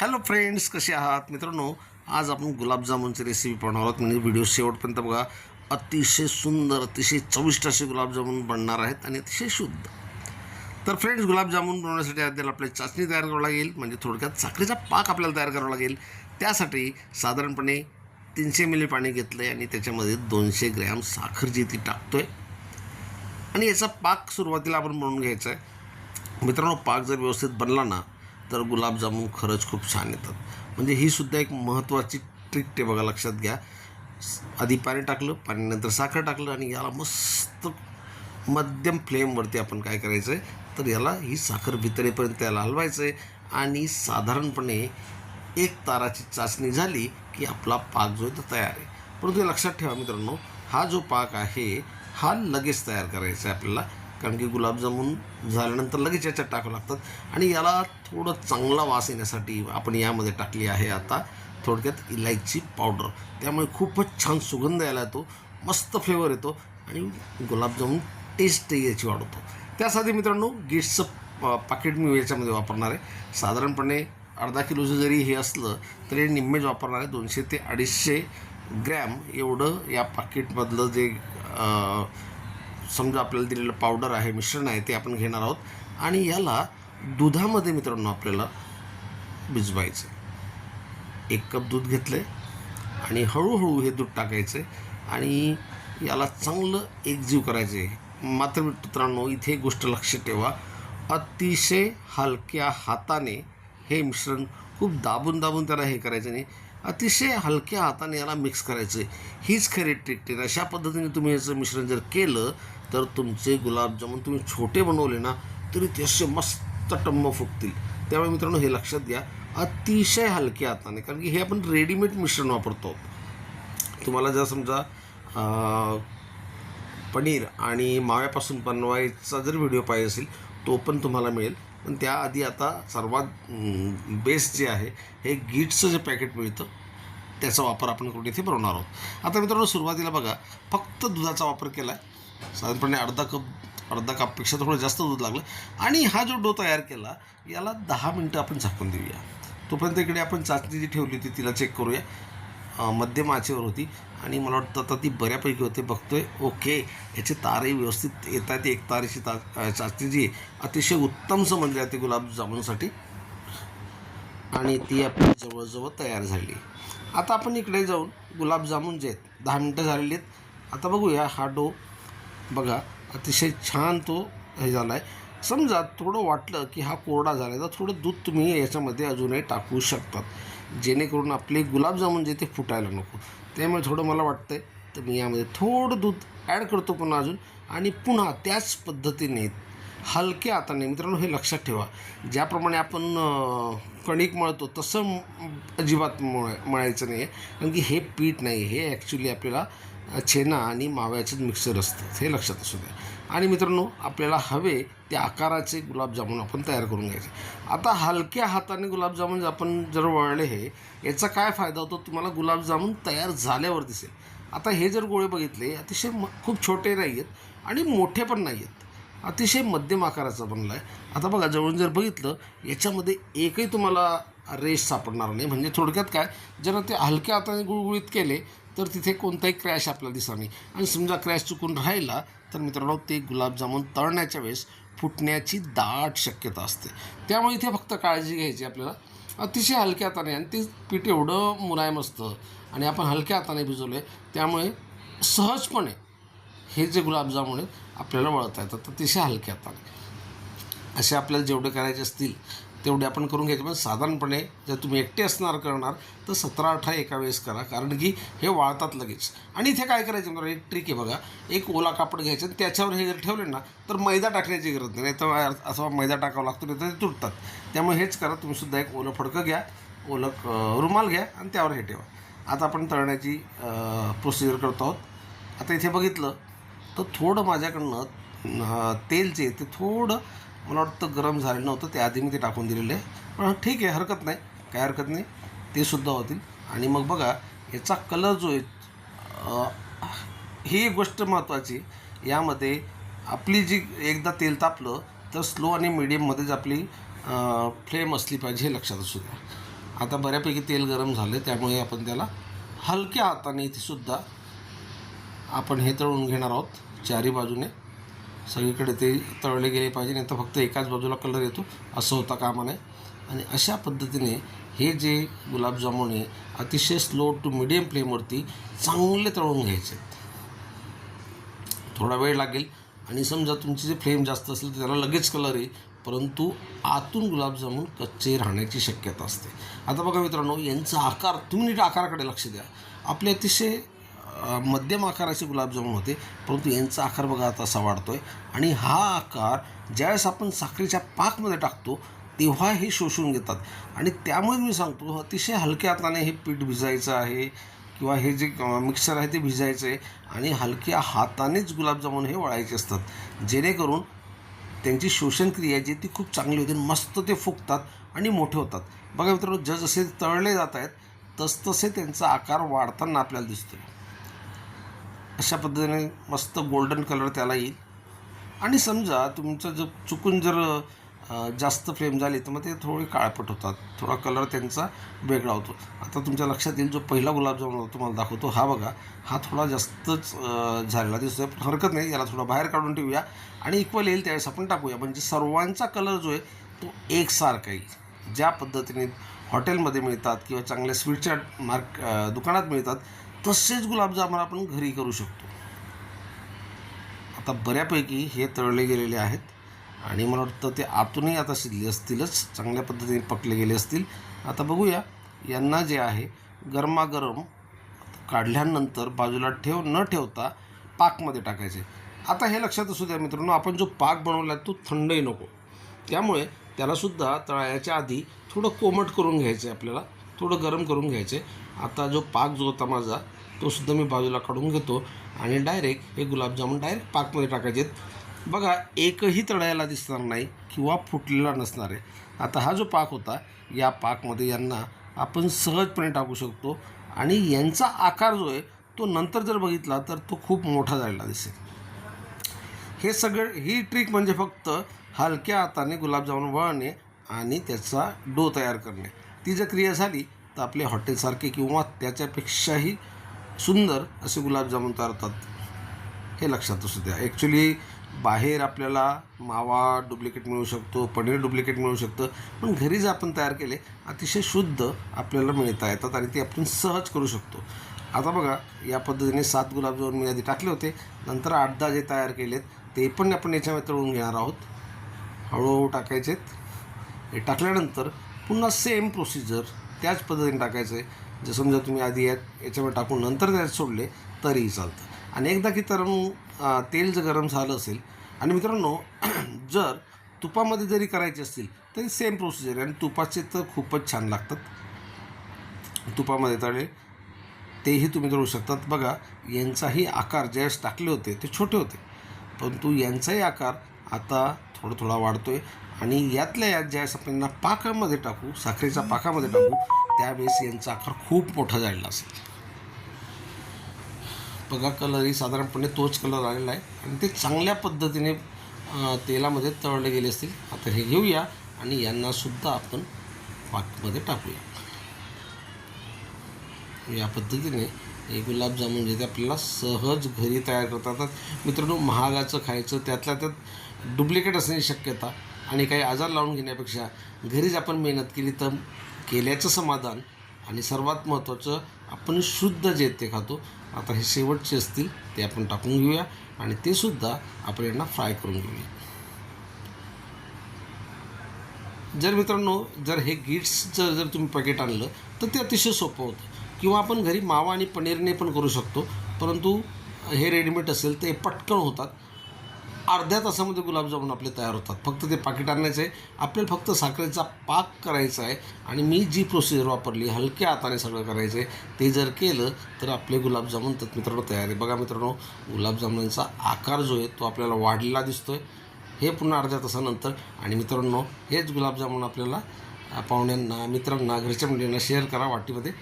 Hello friends कसे आहात? मित्रांनो आज आपण गुलाबजामुनची रेसिपी पाहणार आहोत. म्हणजे व्हिडिओ शेवटपर्यंत बघा. अतिशय सुंदर अतिशय चविष्ट असे गुलाबजामुन बनणार आहेत आणि अतिशय शुद्ध. तर फ्रेंड्स गुलाबजामुन बनवण्यासाठी आपल्याला आपली चाचणी तयार करावी लागेल. म्हणजे थोडक्यात साखरेचा पाक आपल्याला तयार करावा लागेल. त्यासाठी साधारणपणे तीनशे मिली पाणी घेतलं आहे आणि त्याच्यामध्ये दोनशे ग्रॅम साखर जी ती टाकतो आहे आणि याचा पाक सुरुवातीला आपण बनवून घ्यायचा आहे मित्रांनो पाक जर व्यवस्थित बनला ना तर गुलाबजामुन खरंच खूप छान येतात. म्हणजे ही सुद्धा एक महत्त्वाची ट्रिक ते बघा लक्षात घ्या. आधी पाणी टाकलं पाण्यानंतर साखर टाकलं आणि याला मस्त मध्यम फ्लेमवरती आपण काय करायचं आहे तर याला ही साखर भितरेपर्यंत याला हलवायचं आहे आणि साधारणपणे एक ताराची चाचणी झाली की आपला पाक जो आहे तो तयार आहे. परंतु हे लक्षात ठेवा मित्रांनो हा जो पाक आहे हा लगेच तयार करायचा आहे आपल्याला. कारण की गुलाबजामुन झाल्यानंतर लगेच याच्यात टाकावं लागतात आणि याला थोडं चांगला वास येण्यासाठी आपण यामध्ये टाकली आहे आता थोडक्यात इलायची पावडर. त्यामुळे खूपच छान सुगंध यायला येतो मस्त फ्लेवर येतो आणि गुलाबजामुन टेस्ट याची वाढवतो त्यासाठी मित्रांनो गिट्सचं पाकिट मी याच्यामध्ये वापरणार आहे. साधारणपणे अर्धा किलोचं जरी हे असलं तरी निम्मेच वापरणार आहे दोनशे ते अडीचशे ग्रॅम. एवढं या पाकिटमधलं जे समजा आपल्याला दिलेलं पावडर आहे मिश्रण आहे ते आपण घेणार आहोत. आणि याला दुधामध्ये मित्रांनो आपल्याला भिजवायचं आहे एक कप दूध घेतलं आहे आणि हळूहळू हे दूध टाकायचं आणि याला चांगलं एकजीव करायचं आहे मात्र मित्रांनो इथे एक गोष्ट लक्षात ठेवा. अतिशय हलक्या हाताने हे मिश्रण खूप दाबून दाबून त्याला हे करायचं नाही. अतिशय हलक्या हाताने याला मिक्स करायचं आहे हीच खरी ट्रिक आहे. अशा पद्धतीने तुम्ही याचं मिश्रण जर केलं तर तुमचे गुलाबजामुन तुम्ही छोटे बनवले ना तरी ते असे मस्त टम्म फुगतील. त्यामुळे मित्रांनो हे लक्षात घ्या. अतिशय हलक्या हाताने कारण की हे आपण रेडीमेड मिश्रण वापरतो तुम्हाला जर समजा पनीर आणि माव्यापासून बनवायचा जर व्हिडिओ पाहिजे असेल तो पण तुम्हाला मिळेल. पण त्याआधी आता सर्वात बेस्ट जे आहे हे गीट्सचं जे पॅकेट मिळतं त्याचा वापर आपण करून इथे बनवणार आहोत. आता मित्रांनो सुरुवातीला बघा फक्त दुधाचा वापर केला आहे साधारणपणे अर्धा कप अर्धा कपपेक्षा थोडं जास्त दूध लागलं. आणि हा जो डो तयार केला याला दहा मिनटं आपण झाकून देऊया. तोपर्यंत इकडे आपण चाचणी जी ठेवली होती तिला चेक करूया. मध्यम आचेवर होती. आणि मला वाटतं आता ती बऱ्यापैकी होते. बघतोय. ओके. याचे तारही व्यवस्थित येत आहेत. एक तारेची ता चाचणी जी अतिशय उत्तम समजली जाते गुलाबजामुनसाठी आणि ती आपली जवळजवळ तयार झाली. आता आपण इकडे जाऊन गुलाबजामुन जे आहेत दहा मिनटं झालेली आहेत. आता बघूया हा डो बघा अतिशय छान तो हे झाला आहे समजा थोडं वाटलं की हा कोरडा झाला आहे तर थोडं दूध तुम्ही याच्यामध्ये अजूनही टाकू शकतात. जेणेकरून आपले गुलाबजामुन जे ते फुटायला नको. त्यामुळे थोडं मला वाटतं आहे तर मी यामध्ये थोडं दूध ॲड करतो पुन्हा अजून. आणि पुन्हा त्याच पद्धतीने हलक्या हाताने मित्रांनो हे लक्षात ठेवा. ज्याप्रमाणे आपण कणिक मळतो तसं अजिबात मळ मळायचं नाही आहे कारण की हे पीठ नाही हे ॲक्च्युली आपल्याला छेना आणि माव्याचंच मिक्सर असतं हे लक्षात असू द्या. आणि मित्रांनो आपल्याला हवे त्या आकाराचे गुलाबजामुन आपण तयार करून घ्यायचे. आता हलक्या हाताने गुलाबजामुन आपण जर वळले हे याचा काय फायदा होतो? तुम्हाला गुलाबजामुन तयार झाल्यावर दिसेल. आता हे जर गोळे बघितले अतिशय म खूप छोटे नाही आहेत आणि मोठे पण नाही आहेत अतिशय मध्यम आकाराचा बनला आहे आता बघा जवळून जर बघितलं याच्यामध्ये एकही तुम्हाला रेस सापडणार नाही. म्हणजे थोडक्यात काय? जर ते हलक्या हाताने गुळगुळीत केले तर तिथे कोणताही क्रॅश आपल्याला दिसणार नाही. आणि समजा क्रॅश चुकून राहिला तर मित्रांनो ते गुलाबजामुन तळण्याच्या वेळेस फुटण्याची दाट शक्यता असते. त्यामुळे इथे फक्त काळजी घ्यायची आपल्याला. अतिशय हलक्या हाताने आणि ते पीठ एवढं मुलायम असतं आणि आपण हलक्या हाताने भिजवले त्यामुळे सहजपणे हे जे गुलाबजामुन आहेत आपल्याला वळता येतात. अतिशय हलक्या हाताने. असे आपल्याला जेवढे करायचे असतील तेवढे आपण करून घ्यायचे. पण साधारणपणे जर तुम्ही एकटे असणार करणार तर सतरा अठरा एका वेळेस करा. कारण की हे वाळतात लगेच. आणि इथे काय करायचं मला एक ट्रिक आहे बघा. एक ओला कापड घ्यायचं आणि त्याच्यावर हे जर ठेवले ना तर मैदा टाकण्याची गरज नाही. नाही तर अथवा मैदा टाकावा लागतो नाही तर ते तुटतात. त्यामुळे हेच करा. तुम्हीसुद्धा एक ओलं फडकं घ्या. ओलं रुमाल घ्या आणि त्यावर हे ठेवा. आता आपण तळण्याची प्रोसिजर करतो आहोत. आता इथे बघितलं तर थोडं माझ्याकडनं तेल जे आहे ते थोडं मला वाटतं गरम झालेलं नव्हतं ते आधी मी ते टाकून दिलेलं आहे. पण ठीक आहे हरकत नाही. काय हरकत नाही. ते सुद्धा होतील. आणि मग बघा याचा कलर जो आहे ही एक गोष्ट महत्त्वाची यामध्ये आपली जी एकदा तेल तापलं तर स्लो आणि मिडियममध्येच आपली फ्लेम असली पाहिजे हे लक्षात असू द्या. आता बऱ्यापैकी तेल गरम झालं त्यामुळे आपण त्याला हलक्या हाताने इथेसुद्धा आपण हे तळून घेणार आहोत. चारी बाजूने सगळीकडे ते तळले गेले पाहिजे नाही तर फक्त एकाच बाजूला कलर येतो असं होता कामा नये. आणि अशा पद्धतीने हे जे गुलाबजामुन आहे अतिशय स्लो टू मिडियम फ्लेमवरती चांगले तळून घ्यायचे. थोडा वेळ लागेल. आणि समजा तुमची जे फ्लेम जास्त असेल तर त्याला लगेच कलर येईल परंतु आतून गुलाबजामुन कच्चे राहण्याची शक्यता असते. आता बघा मित्रांनो यांचा आकार तुम्ही नीट आकाराकडे लक्ष द्या. आपले अतिशय मध्यम आकाराचे गुलाबजामुन होते परंतु यांचा आकार बघा आता असा वाढतो आहे आणि हा आकार ज्यावेळेस आपण साखरेच्या पाकमध्ये टाकतो तेव्हा हे शोषून घेतात. आणि त्यामुळे मी सांगतो अतिशय हलक्या हाताने हे पीठ भिजायचं आहे किंवा हे जे मिक्सर आहे ते भिजायचं आहे आणि हलक्या हातानेच गुलाबजामुन हे वळायचे असतात. जेणेकरून त्यांची शोषणक्रिया जी ती खूप चांगली होते मस्त ते फुगतात आणि मोठे होतात. बघा मित्रांनो जसजसे तळले जात आहेत तसतसे त्यांचा आकार वाढताना आपल्याला दिसतो आहे अशा पद्धतीने मस्त गोल्डन कलर त्याला येईल. आणि समजा तुमचं जर चुकून जर जास्त फ्लेम झाली तर मग ते थोडे काळपट होतात. थोडा कलर त्यांचा वेगळा होतो. आता तुमच्या लक्षात येईल जो पहिला गुलाबजामुन होता तुम्हाला दाखवतो. हा बघा हा थोडा जास्तच झालेला दिसतोय. पण हरकत नाही याला थोडा बाहेर काढून ठेवूया. आणि इक्वल येईल त्यावेळेस आपण टाकूया. म्हणजे सर्वांचा कलर जो आहे तो एकसारखा येईल. ज्या पद्धतीने हॉटेलमध्ये मिळतात किंवा चांगल्या स्वीटच्या मार्क दुकानात मिळतात तसेच गुलाबजामुन आपण घरी करू शकतो. आता बऱ्यापैकी हे तळले गेलेले आहेत आणि मला वाटतं ते आतूनही आता शिजले असतीलच चांगल्या पद्धतीने पकले गेले असतील. आता बघूया यांना जे आहे गरमागरम काढल्यानंतर बाजूला ठेव न ठेवता पाकमध्ये टाकायचे. आता हे लक्षात असू द्या मित्रांनो आपण जो पाक बनवला आहे तो थंडही नको. त्यामुळे त्यालासुद्धा तळायच्या आधी थोडं कोमट करून घ्यायचं आहे आपल्याला. थोडं गरम करून घ्यायचे. आता जो पाक जो होता माझा तो सुद्धा मी बाजूला काढून घेतो आणि डायरेक्ट हे गुलाबजामुन डायरेक्ट पाकमध्ये टाकायचे बघा एकही तळायला दिसणार नाही किंवा फुटलेला नसणार आहे. आता हा जो पाक होता या पाकमध्ये यांना आपण सहजपणे टाकू शकतो आणि यांचा आकार जो आहे तो नंतर जर बघितला तर तो खूप मोठा झालेला दिसेल. हे सगळं ही ट्रिक म्हणजे फक्त हलक्या हाताने गुलाबजामुन वळणे आणि त्याचा डो तयार करणे. ती जर क्रिया झाली तर आपले हॉटेलसारखे किंवा त्याच्यापेक्षाही सुंदर असे गुलाबजामुन तयार होतात. हे लक्षात असू द्या. ॲक्च्युली बाहेर आपल्याला मावा डुप्लिकेट मिळू शकतो पनीर डुप्लिकेट मिळू शकतं पण घरी जर आपण तयार केले अतिशय शुद्ध आपल्याला मिळता येतात आणि ते आपण सहज करू शकतो. आता बघा या पद्धतीने सात गुलाबजामुन मी आधी टाकले होते. नंतर आठ दहा जे तयार केलेत ते पण आपण याच्यामध्ये तळून घेणार आहोत. हळूहळू टाकायचेत. हे टाकल्यानंतर पुन्हा सेम प्रोसिजर त्याच पद्धतीने टाकायचं आहे. जर समजा तुम्ही आधी यात याच्यामध्ये टाकून नंतर त्यात सोडले तरीही चालतं. आणि एकदा की तरम तेल जर गरम झालं असेल आणि मित्रांनो जर तुपामध्ये जरी करायचे असतील तरी सेम प्रोसिजर आहे. आणि तुपाचे तर खूपच छान लागतात. तुपामध्ये तळे तेही तुम्ही करू शकतात. बघा यांचाही आकार ज्यावेळेस टाकले होते ते छोटे होते. परंतु यांचाही आकार आता थोडा थोडा वाढतो आहे आणि यातल्या यात ज्यावेळेस आपण यांना पाकामध्ये टाकू साखरेच्या पाकामध्ये टाकू त्यावेळेस यांचा आकार खूप मोठा झालेला असेल. बघा कलरही साधारणपणे तोच कलर आलेला आहे. आणि ते चांगल्या पद्धतीने तेलामध्ये तळले गेले असतील. आता हे घेऊया आणि यांनासुद्धा आपण पाकमध्ये टाकूया. या पद्धतीने हे गुलाबजामुन जे ते आपल्याला सहज घरी तयार करतात. मित्रांनो महागाचं खायचं त्यातल्या त्यात डुप्लिकेट असण्याची शक्यता आणि काही आजार लावून घेण्यापेक्षा घरीच आपण मेहनत केली तर केल्याचं समाधान आणि सर्वात महत्त्वाचं आपण शुद्ध जे ते खातो आता हे शेवटचे असतील ते आपण टाकून घेऊया आणि ते सुद्धा आपण यांना फ्राय करून घेऊया. जर मित्रांनो जर हे गिट्सचं जर तुम्ही पॅकेट आणलं तर ते अतिशय सोपं होतं. किंवा आपण घरी मावा आणि पनीरने पण करू शकतो परंतु हे रेडीमेड असेल ते पटकन होतात. अर्ध्या तासामध्ये गुलाबजामुन आपले तयार होतात. फक्त ते पाकिट आणायचं आहे आपल्याला फक्त साखरेचा पाक करायचा आहे आणि मी जी प्रोसिजर वापरली हलक्या हाताने सगळं करायचं आहे ते जर केलं तर आपले गुलाबजामुन तर मित्रांनो तयार आहे. बघा मित्रांनो गुलाबजामुनांचा आकार जो आहे तो आपल्याला वाढलेला दिसतो आहे हे पुन्हा अर्ध्या तासानंतर आणि मित्रांनो हेच गुलाबजामुन आपल्याला पाहुण्यांना मित्रांना घरच्या मंडळींना शेअर करा वाटीमध्ये.